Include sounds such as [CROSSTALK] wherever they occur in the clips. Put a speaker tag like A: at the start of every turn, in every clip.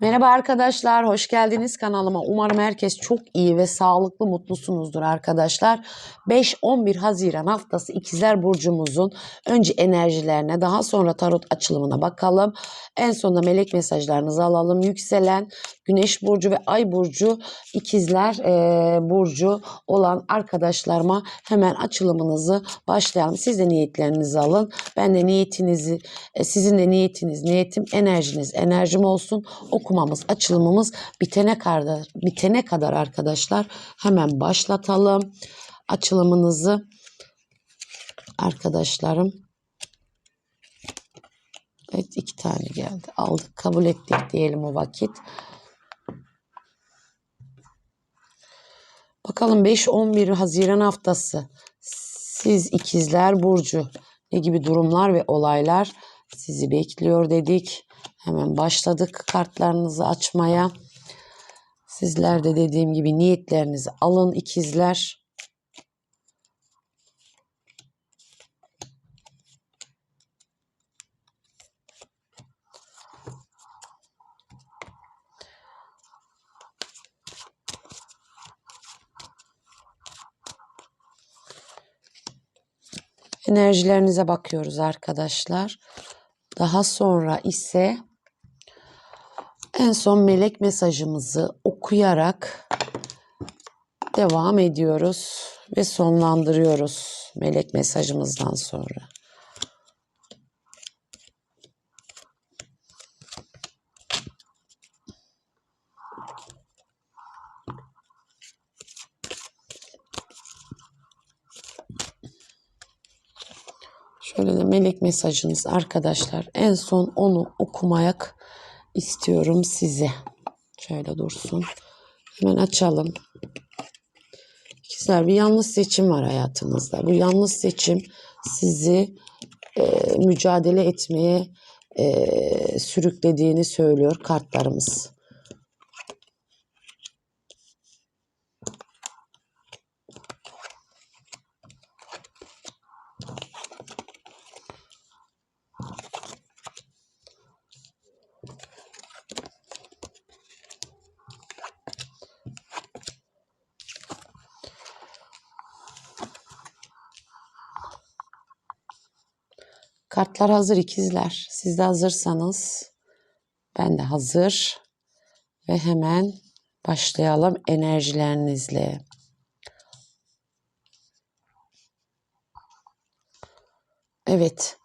A: Merhaba arkadaşlar, hoş geldiniz kanalıma. Umarım herkes çok iyi ve sağlıklı, mutlusunuzdur arkadaşlar. 5-11 Haziran haftası İkizler Burcumuzun önce enerjilerine, daha sonra tarot açılımına bakalım. En sonunda melek mesajlarınızı alalım. Yükselen, Güneş Burcu ve Ay Burcu, İkizler eee, Burcu olan arkadaşlarıma hemen açılımınızı başlayalım. Siz de niyetlerinizi alın. Ben de niyetinizi, e, sizin de niyetiniz, niyetim, enerjiniz, enerjim olsun. Okumamız, açılımımız bitene kadar, bitene kadar arkadaşlar hemen başlatalım açılımınızı. Arkadaşlarım. Evet iki tane geldi. Aldık, kabul ettik diyelim o vakit. Bakalım 5-11 Haziran haftası. Siz ikizler Burcu ne gibi durumlar ve olaylar sizi bekliyor dedik. Hemen başladık kartlarınızı açmaya. Sizler de dediğim gibi niyetlerinizi alın ikizler. Enerjilerinize bakıyoruz arkadaşlar. Daha sonra ise en son melek mesajımızı okuyarak devam ediyoruz ve sonlandırıyoruz melek mesajımızdan sonra. Şöyle de melek mesajınız arkadaşlar. En son onu okumayak istiyorum size. Şöyle dursun. Hemen açalım. İkizler bir yanlış seçim var hayatınızda. Bu yanlış seçim sizi e, mücadele etmeye e, sürüklediğini söylüyor kartlarımız. Kartlar hazır ikizler. Siz de hazırsanız ben de hazır. Ve hemen başlayalım enerjilerinizle. Evet.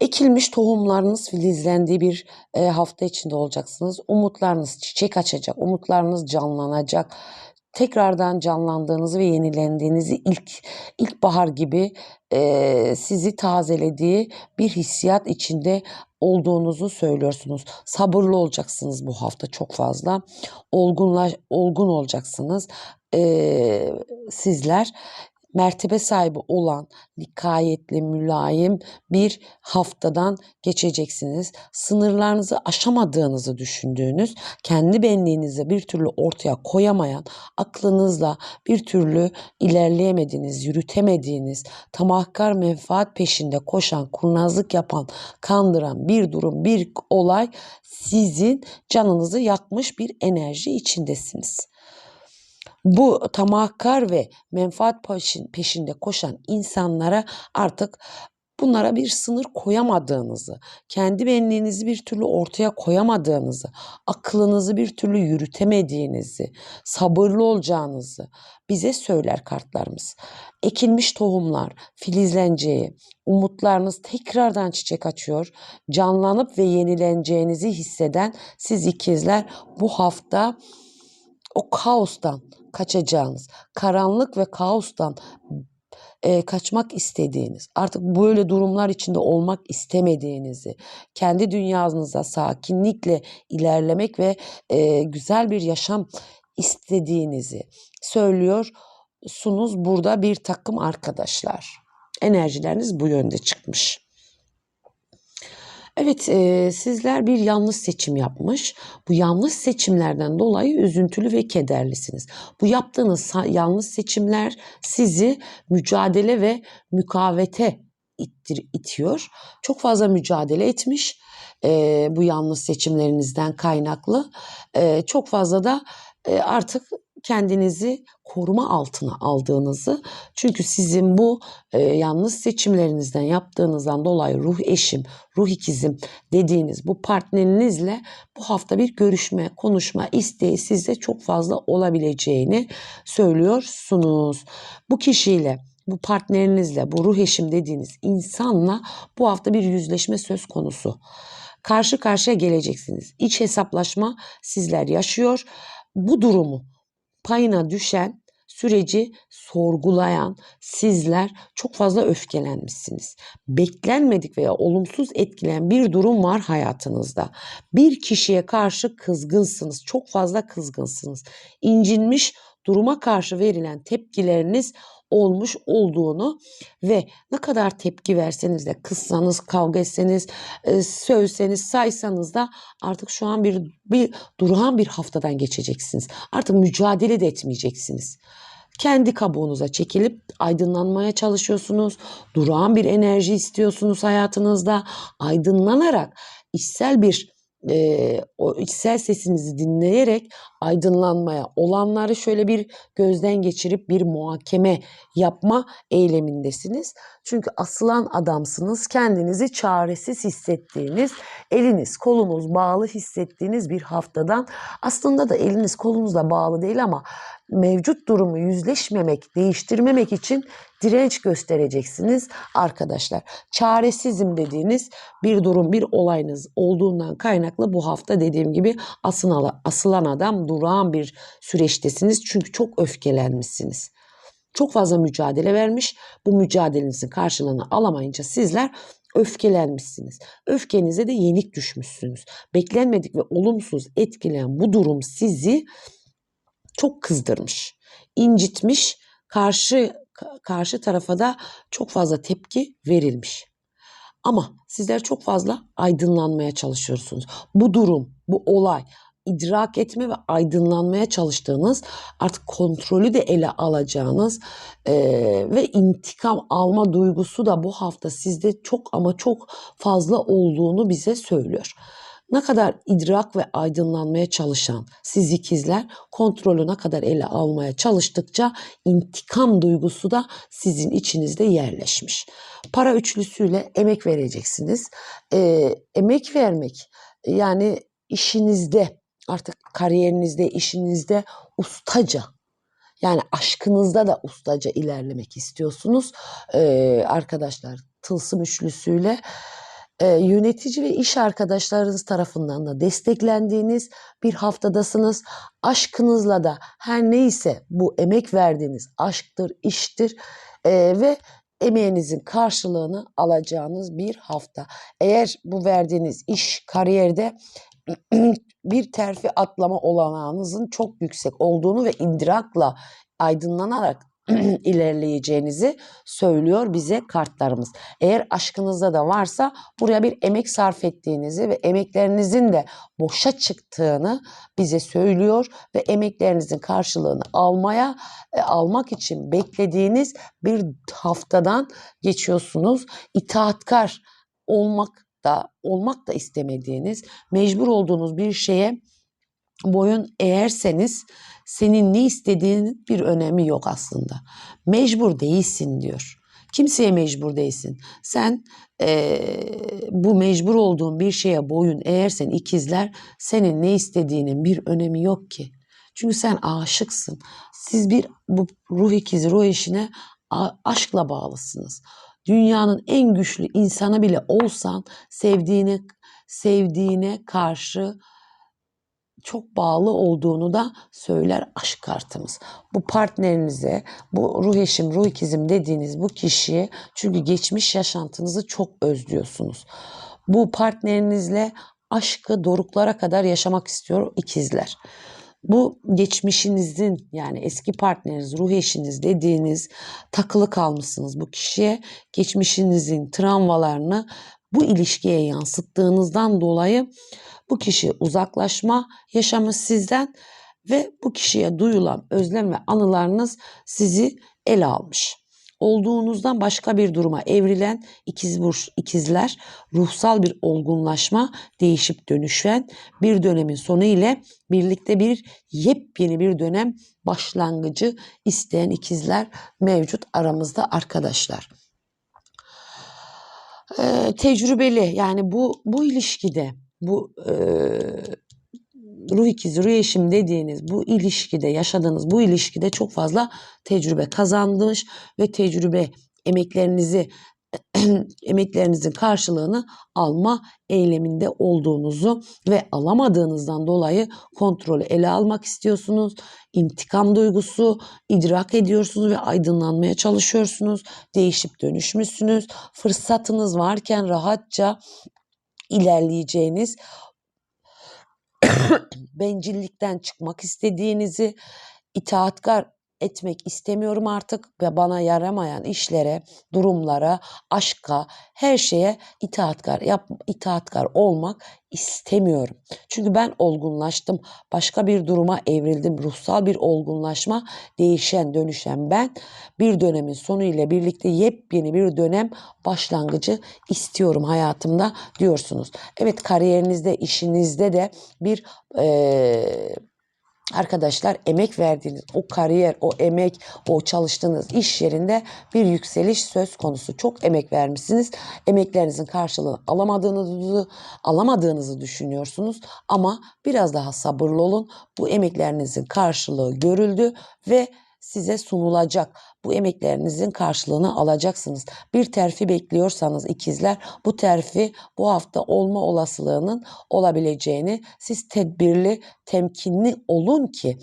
A: Ekilmiş tohumlarınız filizlendiği bir e, hafta içinde olacaksınız. Umutlarınız çiçek açacak, umutlarınız canlanacak. Tekrardan canlandığınızı ve yenilendiğinizi ilk ilkbahar gibi e, sizi tazelediği bir hissiyat içinde olduğunuzu söylüyorsunuz. Sabırlı olacaksınız bu hafta çok fazla. Olgunla, olgun olacaksınız. E, sizler mertebe sahibi olan likayetli, mülayim bir haftadan geçeceksiniz. Sınırlarınızı aşamadığınızı düşündüğünüz, kendi benliğinizi bir türlü ortaya koyamayan, aklınızla bir türlü ilerleyemediğiniz, yürütemediğiniz, tamahkar menfaat peşinde koşan, kurnazlık yapan, kandıran bir durum, bir olay sizin canınızı yakmış bir enerji içindesiniz. Bu tamahkar ve menfaat peşinde koşan insanlara artık bunlara bir sınır koyamadığınızı, kendi benliğinizi bir türlü ortaya koyamadığınızı, aklınızı bir türlü yürütemediğinizi, sabırlı olacağınızı bize söyler kartlarımız. Ekilmiş tohumlar filizleneceği, umutlarınız tekrardan çiçek açıyor, canlanıp ve yenileneceğinizi hisseden siz ikizler bu hafta o kaostan kaçacağınız, karanlık ve kaostan e, kaçmak istediğiniz, artık böyle durumlar içinde olmak istemediğinizi, kendi dünyanızda sakinlikle ilerlemek ve e, güzel bir yaşam istediğinizi söylüyorsunuz burada bir takım arkadaşlar. Enerjileriniz bu yönde çıkmış. Evet, e, sizler bir yanlış seçim yapmış. Bu yanlış seçimlerden dolayı üzüntülü ve kederlisiniz. Bu yaptığınız yanlış seçimler sizi mücadele ve mukavete ittir, itiyor. Çok fazla mücadele etmiş. e, bu yanlış seçimlerinizden kaynaklı. E, çok fazla da e, artık kendinizi koruma altına aldığınızı çünkü sizin bu e, yanlış seçimlerinizden yaptığınızdan dolayı ruh eşim, ruh ikizim dediğiniz bu partnerinizle bu hafta bir görüşme, konuşma isteği sizde çok fazla olabileceğini söylüyorsunuz. Bu kişiyle bu partnerinizle, bu ruh eşim dediğiniz insanla bu hafta bir yüzleşme söz konusu. Karşı karşıya geleceksiniz. İç hesaplaşma sizler yaşıyor. Bu durumu payına düşen süreci sorgulayan sizler çok fazla öfkelenmişsiniz. Beklenmedik veya olumsuz etkileyen bir durum var hayatınızda. Bir kişiye karşı kızgınsınız. Çok fazla kızgınsınız. İncinmiş duruma karşı verilen tepkileriniz olmuş olduğunu ve ne kadar tepki verseniz de kızsanız, kavga etseniz, e, sövseniz, saysanız da artık şu an bir, bir durağan bir haftadan geçeceksiniz. Artık mücadele de etmeyeceksiniz. Kendi kabuğunuza çekilip aydınlanmaya çalışıyorsunuz. Durağan bir enerji istiyorsunuz hayatınızda. Aydınlanarak içsel bir e, o içsel sesinizi dinleyerek aydınlanmaya, olanları şöyle bir gözden geçirip bir muhakeme yapma eylemindesiniz. Çünkü asılan adamsınız, kendinizi çaresiz hissettiğiniz, eliniz kolunuz bağlı hissettiğiniz bir haftadan aslında da eliniz kolunuzla bağlı değil ama mevcut durumu yüzleşmemek, değiştirmemek için direnç göstereceksiniz arkadaşlar. Çaresizim dediğiniz bir durum, bir olayınız olduğundan kaynaklı bu hafta dediğim gibi asılan, adam durağan bir süreçtesiniz. Çünkü çok öfkelenmişsiniz. Çok fazla mücadele vermiş. Bu mücadelenizin karşılığını alamayınca sizler öfkelenmişsiniz. Öfkenize de yenik düşmüşsünüz. Beklenmedik ve olumsuz etkileyen bu durum sizi çok kızdırmış, incitmiş, karşı karşı tarafa da çok fazla tepki verilmiş. Ama sizler çok fazla aydınlanmaya çalışıyorsunuz. Bu durum, bu olay idrak etme ve aydınlanmaya çalıştığınız, artık kontrolü de ele alacağınız e, ve intikam alma duygusu da bu hafta sizde çok ama çok fazla olduğunu bize söylüyor. Ne kadar idrak ve aydınlanmaya çalışan siz ikizler kontrolü ne kadar ele almaya çalıştıkça intikam duygusu da sizin içinizde yerleşmiş. Para üçlüsüyle emek vereceksiniz. E, emek vermek yani işinizde artık kariyerinizde, işinizde ustaca yani aşkınızda da ustaca ilerlemek istiyorsunuz. Ee, arkadaşlar tılsım üçlüsüyle e, yönetici ve iş arkadaşlarınız tarafından da desteklendiğiniz bir haftadasınız. Aşkınızla da her neyse bu emek verdiğiniz aşktır, iştir e, ve emeğinizin karşılığını alacağınız bir hafta. Eğer bu verdiğiniz iş kariyerde [CLEARS THROAT] bir terfi atlama olanağınızın çok yüksek olduğunu ve indirakla aydınlanarak [CLEARS THROAT] ilerleyeceğinizi söylüyor bize kartlarımız. Eğer aşkınızda da varsa buraya bir emek sarf ettiğinizi ve emeklerinizin de boşa çıktığını bize söylüyor ve emeklerinizin karşılığını almaya e, almak için beklediğiniz bir haftadan geçiyorsunuz. İtaatkar olmak da olmak da istemediğiniz, mecbur olduğunuz bir şeye boyun eğerseniz senin ne istediğinin bir önemi yok aslında. Mecbur değilsin diyor. Kimseye mecbur değilsin. Sen e, bu mecbur olduğun bir şeye boyun eğersen ikizler senin ne istediğinin bir önemi yok ki. Çünkü sen aşıksın. Siz bir bu ruh ikizi, ruh eşine aşkla bağlısınız. Dünyanın en güçlü insanı bile olsan sevdiğine sevdiğine karşı çok bağlı olduğunu da söyler aşk kartımız. Bu partnerinize, bu ruh eşim, ruh ikizim dediğiniz bu kişiye çünkü geçmiş yaşantınızı çok özlüyorsunuz. Bu partnerinizle aşkı doruklara kadar yaşamak istiyor ikizler. Bu geçmişinizin yani eski partneriniz, ruh eşiniz dediğiniz takılı kalmışsınız bu kişiye. Geçmişinizin travmalarını bu ilişkiye yansıttığınızdan dolayı bu kişi uzaklaşma yaşamış sizden ve bu kişiye duyulan özlem ve anılarınız sizi ele almış. olduğunuzdan başka bir duruma evrilen ikiz burç ikizler ruhsal bir olgunlaşma, değişip dönüşen bir dönemin sonu ile birlikte bir yepyeni bir dönem başlangıcı isteyen ikizler mevcut aramızda arkadaşlar. Ee, tecrübeli yani bu bu ilişkide bu e, ruh ikizi, ruh eşim dediğiniz bu ilişkide yaşadığınız bu ilişkide çok fazla tecrübe kazanmış ve tecrübe emeklerinizi [CLEARS THROAT] emeklerinizin karşılığını alma eyleminde olduğunuzu ve alamadığınızdan dolayı kontrolü ele almak istiyorsunuz. İntikam duygusu idrak ediyorsunuz ve aydınlanmaya çalışıyorsunuz. Değişip dönüşmüşsünüz. Fırsatınız varken rahatça ilerleyeceğiniz [COUGHS] bencillikten çıkmak istediğinizi, itaatkar etmek istemiyorum artık ve bana yaramayan işlere, durumlara, aşka, her şeye itaatkar yap itaatkar olmak istemiyorum. Çünkü ben olgunlaştım. Başka bir duruma evrildim. Ruhsal bir olgunlaşma, değişen, dönüşen ben bir dönemin sonu ile birlikte yepyeni bir dönem başlangıcı istiyorum hayatımda diyorsunuz. Evet kariyerinizde, işinizde de bir eee arkadaşlar emek verdiğiniz o kariyer, o emek, o çalıştığınız iş yerinde bir yükseliş söz konusu. Çok emek vermişsiniz. Emeklerinizin karşılığını alamadığınızı alamadığınızı düşünüyorsunuz ama biraz daha sabırlı olun. Bu emeklerinizin karşılığı görüldü ve size sunulacak. Bu emeklerinizin karşılığını alacaksınız. Bir terfi bekliyorsanız ikizler bu terfi bu hafta olma olasılığının olabileceğini siz tedbirli, temkinli olun ki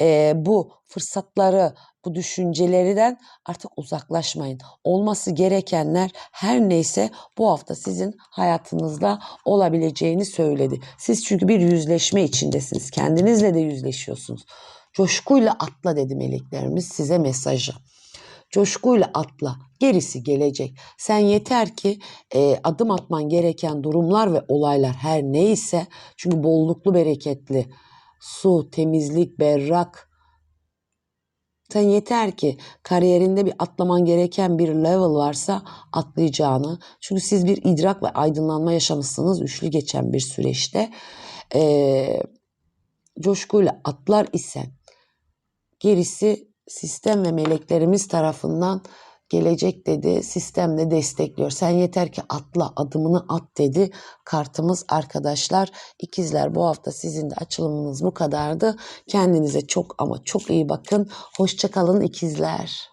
A: e, bu fırsatları, bu düşüncelerden artık uzaklaşmayın. Olması gerekenler her neyse bu hafta sizin hayatınızda olabileceğini söyledi. Siz çünkü bir yüzleşme içindesiniz. Kendinizle de yüzleşiyorsunuz. Coşkuyla atla dedi meleklerimiz size mesajı. Coşkuyla atla. Gerisi gelecek. Sen yeter ki e, adım atman gereken durumlar ve olaylar her neyse çünkü bolluklu bereketli su, temizlik, berrak sen yeter ki kariyerinde bir atlaman gereken bir level varsa atlayacağını. Çünkü siz bir idrak ve aydınlanma yaşamışsınız üçlü geçen bir süreçte. Ee, coşkuyla atlar isen gerisi sistem ve meleklerimiz tarafından gelecek dedi. Sistem de destekliyor. Sen yeter ki atla adımını at dedi. Kartımız arkadaşlar. İkizler bu hafta sizin de açılımınız bu kadardı. Kendinize çok ama çok iyi bakın. Hoşçakalın ikizler.